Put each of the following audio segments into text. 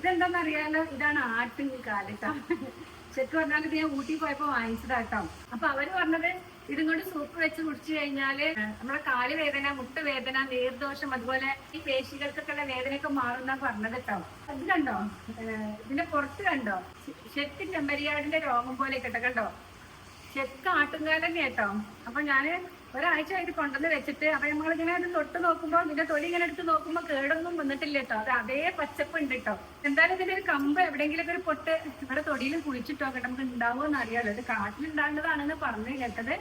ഇതെന്താന്നറിയാലോ? ഇതാണ് ആട്ടിൻ കാലിട്ടോ. ശരിക്കും പറഞ്ഞാൽ ഇത് ഞാൻ ഊട്ടി പോയപ്പോ വാങ്ങിച്ചതാട്ടോ. അപ്പൊ അവർ പറഞ്ഞത് ഇതും കൊണ്ട് സൂപ്പ് വെച്ച് കുടിച്ചു കഴിഞ്ഞാൽ നമ്മുടെ കാൽ വേദന മുട്ട് വേദന നീർദോഷം അതുപോലെ ഈ പേശികൾക്കൊക്കെ വേദനയൊക്കെ മാറുന്ന പറഞ്ഞത് കേട്ടോ അത് കണ്ടോ ഇതിന്റെ പുറത്ത് കണ്ടോ? ശരിക്കും ചെമ്പരിയാടിന്റെ രോഗം പോലെ കേട്ടോ കണ്ടോ? ശരിക്കും ആട്ടുംകാലം കേട്ടോ. അപ്പൊ ഞാൻ ഒരാഴ്ച ആയിട്ട് കൊണ്ടുവന്ന് വെച്ചിട്ട് അപ്പൊ നമ്മളിങ്ങനെ തൊട്ട് നോക്കുമ്പോ ഇതിന്റെ തൊലി ഇങ്ങനെ എടുത്ത് നോക്കുമ്പോ കേടൊന്നും വന്നിട്ടില്ല കേട്ടോ. അത് അതേ പച്ചപ്പ് ഉണ്ട് കേട്ടോ. എന്തായാലും ഇതിന്റെ ഒരു കമ്പ് എവിടെയെങ്കിലും ഒരു പൊട്ട് ഇവിടെ തൊടിയിൽ കുഴിച്ചിട്ടോ കേട്ടോ നമുക്ക് ഉണ്ടാവുമെന്ന് അറിയാലോ ഇത് കാട്ടിലുണ്ടാകുന്നതാണെന്ന് പറഞ്ഞു കേട്ടത്.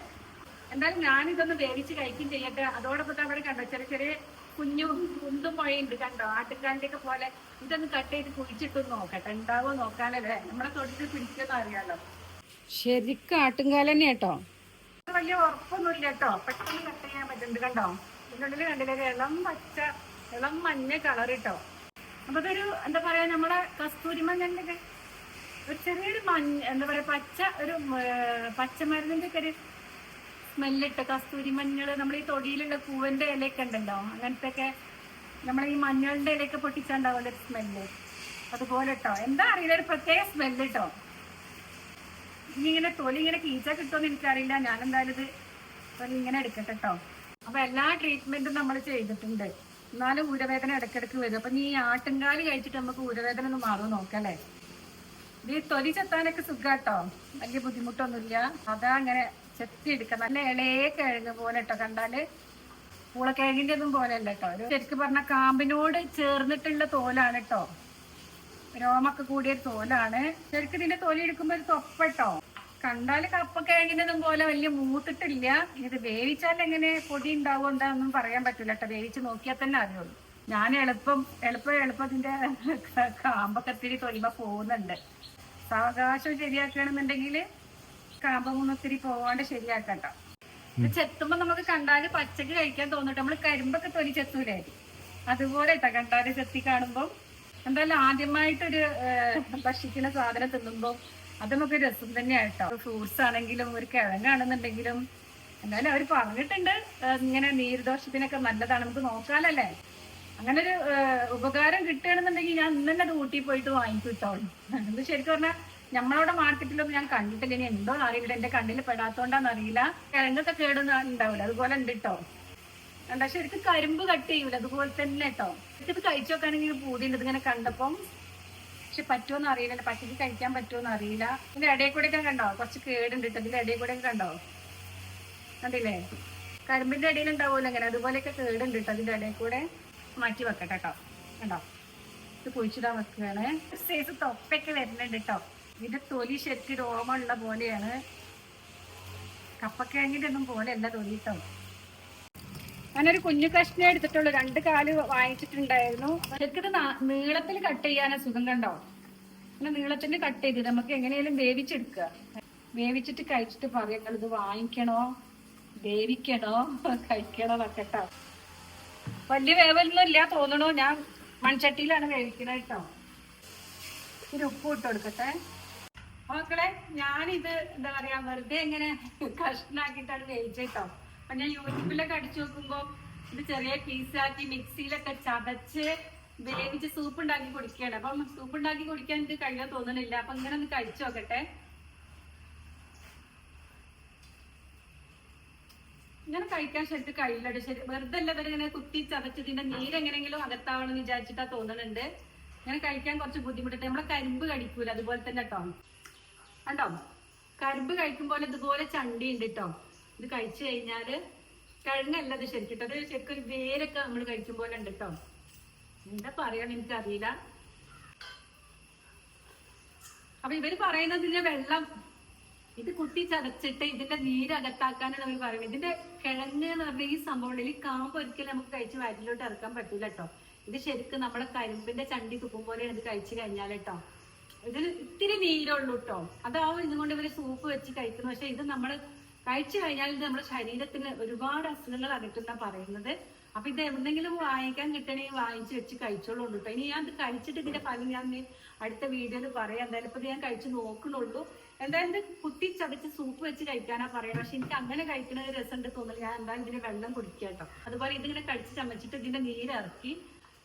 എന്തായാലും ഞാനിതൊന്ന് വേവിച്ച് കഴിക്കും ചെയ്യട്ടെ. അതോടൊപ്പം അവിടെ കണ്ടോ ചെറിയ ചെറിയ കുഞ്ഞു കുന്തും മഴയുണ്ട് കണ്ടോ? ആട്ടുകാലിന്റെ ഒക്കെ പോലെ ഇതൊന്ന് കട്ട് ചെയ്ത് കുഴിച്ചിട്ടൊന്ന് നോക്കട്ടെ. ഉണ്ടാവോ നോക്കാനല്ലേ? നമ്മളെ തൊടിയിൽ പിടിക്കുമെന്ന് അറിയാലോ. ശരിക്കും ആട്ടുംകാല തന്നെ കേട്ടോ വലിയ ഉറപ്പൊന്നുമില്ല കേട്ടോ പെട്ടെന്ന് കട്ട് ചെയ്യാൻ പറ്റുന്നുണ്ട് കണ്ടോ ഇതിനുള്ളിൽ കണ്ടില്ലേ? ഇളം പച്ച ഇളം മഞ്ഞ കളർ കേട്ടോ അപ്പൊ ഇതൊരു എന്താ പറയാ നമ്മളെ കസ്തൂരി മഞ്ഞന്റെ ഒരു ചെറിയൊരു മഞ്ഞ എന്താ പറയാ പച്ച ഒരു പച്ച പച്ചമരുന്നിന്റെ ഒക്കെ ഒരു സ്മെല്ലിട്ട് കസ്തൂരി മഞ്ഞൾ നമ്മൾ ഈ തൊടിയിലുള്ള പൂവന്റെ ഇലയൊക്കെ ഉണ്ടല്ലോ? അങ്ങനത്തെ ഒക്കെ നമ്മൾ ഈ മഞ്ഞളുടെ ഇലയൊക്കെ പൊട്ടിച്ചുണ്ടാവുമല്ലോ ഒരു സ്മെല്ല്. അതുപോലെ കേട്ടോ എന്താ അറിയില്ല ഒരു പ്രത്യേക സ്മെല്ല് കേട്ടോ ഇനി ഇങ്ങനെ തൊലി ഇങ്ങനെ കീച്ച കിട്ടുമെന്ന് എനിക്കറിയില്ല. ഞാൻ എന്തായാലും ഇത് തൊലി ഇങ്ങനെ എടുക്കട്ടെ കേട്ടോ അപ്പൊ എല്ലാ ട്രീറ്റ്മെന്റും നമ്മൾ ചെയ്തിട്ടുണ്ട്. എന്നാലും ഊരവേദന ഇടയ്ക്കിടയ്ക്ക് വരും. അപ്പൊ നീ ആട്ടുംകാലി കഴിച്ചിട്ട് നമുക്ക് ഊരവേദന ഒന്ന് മാറും നോക്കല്ലേ ഇത് ഈ തൊലി ചെത്താനൊക്കെ സുഖാട്ടോ വലിയ ബുദ്ധിമുട്ടൊന്നുമില്ല. അതാ അങ്ങനെ ചെത്തി എടുക്കാം നല്ല ഇളയെ കിഴങ്ങ് പോലെ കേട്ടോ കണ്ടാൽ പൂളക്കിഴങ്ങിന്റെ ഒന്നും പോലെ അല്ല കേട്ടോ ശരിക്കും പറഞ്ഞ കാമ്പിനോട് ചേർന്നിട്ടുള്ള തോലാണ് കേട്ടോ രോമൊക്കെ കൂടിയ തോലാണ്. ശരിക്കും ഇതിന്റെ തൊലി എടുക്കുമ്പോ ഒരു തൊപ്പട്ടോ? കണ്ടാൽ കപ്പക്കിഴങ്ങിനൊന്നും പോലെ വലിയ മൂത്തിട്ടില്ല. ഇത് വേവിച്ചാൽ എങ്ങനെ പൊടി ഉണ്ടാവും എന്താണെന്നും പറയാൻ പറ്റില്ല കേട്ടോ. വേവിച്ച് നോക്കിയാൽ തന്നെ അറിയുള്ളൂ. ഞാൻ എളുപ്പം എളുപ്പം എളുപ്പത്തിന്റെ കാമ്പക്കത്തിരി തൊലിമ പോകുന്നുണ്ട്. സാവകാശം ശരിയാക്കണമെന്നുണ്ടെങ്കിൽ കാമ്പ് മൂന്നൊത്തിരി പോവാണ്ട് ശരിയാക്കട്ടോ ഇത് ചെത്തുമ്പോ നമുക്ക് കണ്ടാൽ പച്ചക്ക് കഴിക്കാൻ തോന്നിട്ട്. നമ്മൾ കരിമ്പൊക്കെ തൊലി ചെത്തൂലായിരിക്കും അതുപോലെ കണ്ടാൽ ചെത്തി കാണുമ്പോ. എന്തായാലും ആദ്യമായിട്ടൊരു ഭക്ഷിക്കുന്ന സാധനം തിന്നുമ്പോ അത് നമുക്ക് രസം തന്നെയായിട്ടോ. ഫ്രൂട്ട്സ് ആണെങ്കിലും ഒരു കിഴങ്ങാണെന്നുണ്ടെങ്കിലും എന്തായാലും അവർ പറഞ്ഞിട്ടുണ്ട് ഇങ്ങനെ നീർദോഷത്തിനൊക്കെ നല്ലതാണ്. നമുക്ക് നോക്കാനല്ലേ അങ്ങനെ ഒരു ഉപകാരം കിട്ടുകയാണെന്നുണ്ടെങ്കിൽ ഞാൻ ഇന്ന് തന്നെ അത് ഊട്ടി പോയിട്ട് വാങ്ങിക്കിട്ടോളൂ ഇത് ശരിക്കും പറഞ്ഞാൽ നമ്മളവിടെ മാർക്കറ്റിലൊന്നും ഞാൻ കണ്ടിട്ടില്ല. ഇനി എന്തോ അറിയില്ല. എന്റെ കണ്ണിൽ പെടാത്തോണ്ടാന്ന് അറിയില്ല കിഴങ്ങൊക്കെ കേടൊന്നും ഉണ്ടാവില്ല അതുപോലെ ഉണ്ട് കേട്ടോ എന്താ ശരിക്കും കരിമ്പ് കട്ട് ചെയ്യൂല അതുപോലെ തന്നെ കേട്ടോ ഇത് കഴിച്ചു നോക്കാണെങ്കിൽ പൂതിയുണ്ട്. ഇതിങ്ങനെ കണ്ടപ്പം പക്ഷെ പറ്റുമോന്ന് അറിയില്ല പച്ചക്ക് കഴിക്കാൻ പറ്റുമോന്ന് അറിയില്ല. ഇതിന്റെ ഇടയിൽ കൂടെ ഒക്കെ കണ്ടോ? കുറച്ച് കേടുണ്ട് കേട്ടോ ഇതിന്റെ ഇടയിൽ കൂടെ ഒക്കെ കണ്ടോ? കണ്ടില്ലേ? കരിമ്പിന്റെ ഇടയിൽ ഉണ്ടാവുമല്ലോ ഇങ്ങനെ. അതുപോലെയൊക്കെ കേടുണ്ട് കേട്ടോ അതിന്റെ ഇടയിൽ കൂടെ മാറ്റി വെക്കട്ടെ കേട്ടോ കണ്ടോ? ഇത് കുഴിച്ചിടാൻ വെക്കുകയാണ്. സൈസ് തൊപ്പൊക്കെ വരുന്നുണ്ട് കേട്ടോ ഇതിന്റെ തൊലി ശരിക്കും രോമമുള്ള പോലെയാണ്. കപ്പക്കിഴങ്ങിന്റെ ഒന്നും പോലെയല്ല തൊലി കേട്ടോ ഞാനൊരു കുഞ്ഞു കഷ്ണം എടുത്തിട്ടുള്ളൂ. രണ്ട് കാൽ വാങ്ങിച്ചിട്ടുണ്ടായിരുന്നു. ശരിക്കും നീളത്തിൽ കട്ട് ചെയ്യാനാ സുഖം കണ്ടോ? അങ്ങനെ നീളത്തിൽ കട്ട് ചെയ്ത് നമുക്ക് എങ്ങനെയാലും വേവിച്ചെടുക്കുക. വേവിച്ചിട്ട് കഴിച്ചിട്ട് പറയാം ഇത് വാങ്ങിക്കണോ? വേവിക്കണോ? കഴിക്കണോ? നക്കട്ടോ കേട്ടോ വലിയ വേവലൊന്നും ഇല്ല തോന്നണു. ഞാൻ മൺചട്ടിയിലാണ് വേവിക്കണ കേട്ടോ ഒരു ഉപ്പ് ഇട്ട് കൊടുക്കട്ടെ. മക്കളെ ഞാനിത് എന്താ പറയാ വെറുതെ ഇങ്ങനെ കഷ്ണാക്കിയിട്ടാണ് വേവിച്ചേട്ടോ അപ്പൊ ഞാൻ യൂട്യൂബിലൊക്കെ അടിച്ചു നോക്കുമ്പോ ഇത് ചെറിയ പീസാക്കി മിക്സിയിലൊക്കെ ചതച്ച് വേവിച്ച് സൂപ്പ് ഉണ്ടാക്കി കുടിക്കുകയാണ്. അപ്പം സൂപ്പ് ഉണ്ടാക്കി കുടിക്കാൻ എനിക്ക് കഴിയാൻ തോന്നണില്ല. അപ്പൊ ഇങ്ങനെ ഒന്ന് കഴിച്ചു നോക്കട്ടെ. ഇങ്ങനെ കഴിക്കാൻ ശരിക്കും കഴിയില്ലട്ടോ. ശരി വെറുതെ അല്ല ഇവരിങ്ങനെ കുത്തി ചതച്ചതിന്റെ നീരെങ്ങനെങ്കിലും അകത്താവണം എന്ന് വിചാരിച്ചിട്ടാ തോന്നുന്നുണ്ട് ഇങ്ങനെ കഴിക്കാൻ കുറച്ച് ബുദ്ധിമുട്ടുണ്ട് നമ്മളെ കരിമ്പ് കടിക്കൂല അതുപോലെ തന്നെ കേട്ടോ കണ്ടോ? കരിമ്പ് കഴിക്കുമ്പോൾ ഇതുപോലെ ചണ്ടി ഉണ്ട് കേട്ടോ ഇത് കഴിച്ചു കഴിഞ്ഞാൽ കിഴങ്ങല്ല അത് ശരിക്കും. അത് ശരിക്കും ഒരു വേരൊക്കെ നമ്മൾ കഴിക്കും പോലെ ഉണ്ട് കേട്ടോ. എന്താ പറയാന്ന് എനിക്കറിയില്ല. അപ്പൊ ഇവർ പറയുന്നതിന്റെ വെള്ളം ഇത് കുട്ടി ചതച്ചിട്ട് ഇതിന്റെ നീര് അകത്താക്കാനാണ് അവർ പറയുന്നത്. ഇതിന്റെ കിഴങ്ങ് എന്ന് പറഞ്ഞ ഈ സംഭവം ഈ കാമ്പ് ഒരിക്കലും നമുക്ക് കഴിച്ച് വയറ്റിലോട്ട് ഇറക്കാൻ പറ്റില്ല കേട്ടോ. ഇത് ശരിക്കും നമ്മുടെ കരിമ്പിന്റെ ചണ്ടി തുപ്പും പോലെയാണ് ഇത് കഴിച്ചു കഴിഞ്ഞാൽ കേട്ടോ. ഇതിന് ഇത്തിരി നീരുള്ളൂ കേട്ടോ. അതാവും ഇതുകൊണ്ട് ഇവർ സൂപ്പ് വെച്ച് കഴിക്കുന്നു. പക്ഷെ ഇത് നമ്മൾ കഴിച്ചു കഴിഞ്ഞാൽ ഇത് നമ്മുടെ ശരീരത്തിന് ഒരുപാട് അസുഖങ്ങൾ അകറ്റുന്ന പറയുന്നത്. അപ്പൊ ഇത് എവിടെന്നെങ്കിലും വാങ്ങിക്കാൻ കിട്ടണേ വായിച്ചു വെച്ച് കഴിച്ചോളൂ കേട്ടോ ഇനി ഞാൻ ഇത് കഴിച്ചിട്ട് ഇതിന്റെ ഫലം ഞാൻ അടുത്ത വീഡിയോയിൽ പറയാം. എന്തായാലും ഇപ്പൊ ഞാൻ കഴിച്ചു നോക്കണുള്ളൂ. എന്തായാലും ഇത് ചതച്ച് സൂപ്പ് വെച്ച് കഴിക്കാനാ പറയുന്നത്. പക്ഷെ എനിക്ക് അങ്ങനെ കഴിക്കുന്ന രസം രസമുണ്ട് തോന്നില്ല ഞാൻ എന്തായാലും ഇതിന് വെള്ളം കുടിക്കുക കേട്ടോ അതുപോലെ ഇതിങ്ങനെ കഴിച്ച് ചമച്ചിട്ട് ഇതിന്റെ നീരിറക്കി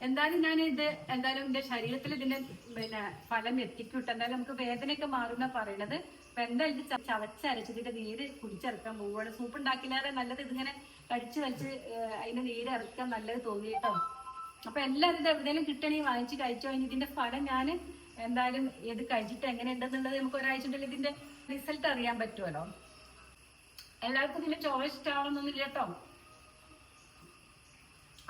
എന്തായാലും ഞാൻ ഇത് എന്തായാലും എന്റെ ശരീരത്തിൽ ഇതിന്റെ പിന്നെ ഫലം എത്തിക്കൂട്ടെ എന്തായാലും നമുക്ക് വേദനയൊക്കെ മാറുന്ന പറയണത്. അപ്പൊ എന്തായാലും ഇത് നീര് കുടിച്ചിറക്കാൻ പോവുകയാണ്. സൂപ്പ് ഉണ്ടാക്കില്ലാതെ നല്ലത് ഇതിങ്ങനെ കടിച്ചു വലിച്ച് അതിന്റെ നീര് ഇറക്കാൻ നല്ലത് തോന്നിയിട്ടോ. അപ്പൊ എല്ലാവരും ഇത് എവിടെയെങ്കിലും കിട്ടണമെങ്കിൽ വാങ്ങിച്ച് കഴിച്ചോ. ഇനി ഇതിന്റെ ഫലം ഞാൻ എന്തായാലും ഇത് കഴിച്ചിട്ട് എങ്ങനെ എങ്ങനെയുണ്ടെന്നുള്ളത് നമുക്ക് ഒരാഴ്ച ഇതിന്റെ റിസൾട്ട് അറിയാൻ പറ്റുമല്ലോ എല്ലാവർക്കും ഇതിന്റെ ചോയ്സ് ഇഷ്ടമാവണമെന്നൊന്നും കേട്ടോ.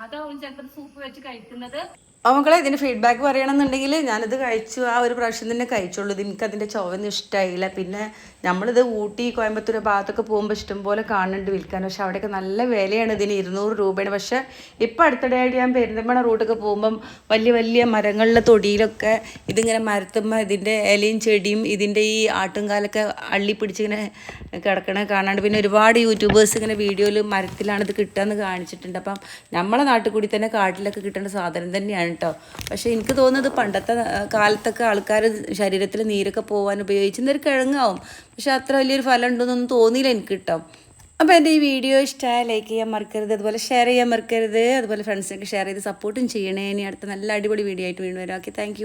അതാവും ചിലപ്പോൾ സൂപ്പ് വെച്ച് കഴിക്കുന്നത്. അപ്പോൾ മക്കളെ ഇതിന്റെ ഫീഡ്ബാക്ക് പറയണമെന്നുണ്ടെങ്കിൽ ഞാനിത് കഴിച്ചു ആ ഒരു പ്രാവശ്യം തന്നെ കഴിച്ചുള്ളൂ ഇത് എനിക്കതിന്റെ ചുവന്ന് ഇഷ്ടമായില്ല പിന്നെ നമ്മളിത് ഊട്ടി കോയമ്പത്തൂർ ഭാഗത്തൊക്കെ പോകുമ്പോൾ ഇഷ്ടംപോലെ കാണുന്നുണ്ട് വിൽക്കാൻ. പക്ഷെ അവിടെയൊക്കെ നല്ല വിലയാണ് ഇതിന് ഇരുന്നൂറ് രൂപയാണ്. പക്ഷേ ഇപ്പം അടുത്തിടെയായിട്ട് ഞാൻ പെരിന്തൽമണ റൂട്ടൊക്കെ പോകുമ്പം വലിയ വലിയ മരങ്ങളിലെ തൊടിയിലൊക്കെ ഇതിങ്ങനെ മരത്തുമ്പോൾ ഇതിന്റെ ഇലയും ചെടിയും ഇതിന്റെ ഈ ആട്ടുംകാലൊക്കെ അള്ളി പിടിച്ചിങ്ങനെ കിടക്കണ കാണാണ്ട് പിന്നെ ഒരുപാട് യൂട്യൂബേഴ്സ് ഇങ്ങനെ വീഡിയോയിൽ മരത്തിലാണ് ഇത് കിട്ടുകയെന്ന് കാണിച്ചിട്ടുണ്ട്. അപ്പം നമ്മളെ നാട്ടിൽ കൂടി തന്നെ കാട്ടിലൊക്കെ കിട്ടേണ്ട സാധനം തന്നെയാണ്. കേട്ടോ. പക്ഷേ എനിക്ക് തോന്നുന്നത് പണ്ടത്തെ കാലത്തൊക്കെ ആൾക്കാർ ശരീരത്തിൽ നീരൊക്കെ പോകാൻ ഉപയോഗിച്ചിരുന്ന ഒരു കിഴങ്ങാവും. പക്ഷെ അത്ര വലിയൊരു ഫലം ഉണ്ടെന്നൊന്നും തോന്നിയില്ല എനിക്ക് കേട്ടോ അപ്പോൾ എന്റെ ഈ വീഡിയോ ഇഷ്ടമായ ലൈക്ക് ചെയ്യാൻ മറക്കരുത് അതുപോലെ ഷെയർ ചെയ്യാൻ മറക്കരുത് അതുപോലെ ഫ്രണ്ട്സിനൊക്കെ ഷെയർ ചെയ്ത് സപ്പോർട്ടും ചെയ്യണേ. ഇനി അടുത്ത നല്ല അടിപൊളി വീഡിയോ ആയിട്ട് വീണ്ടും വരാം. Okay thank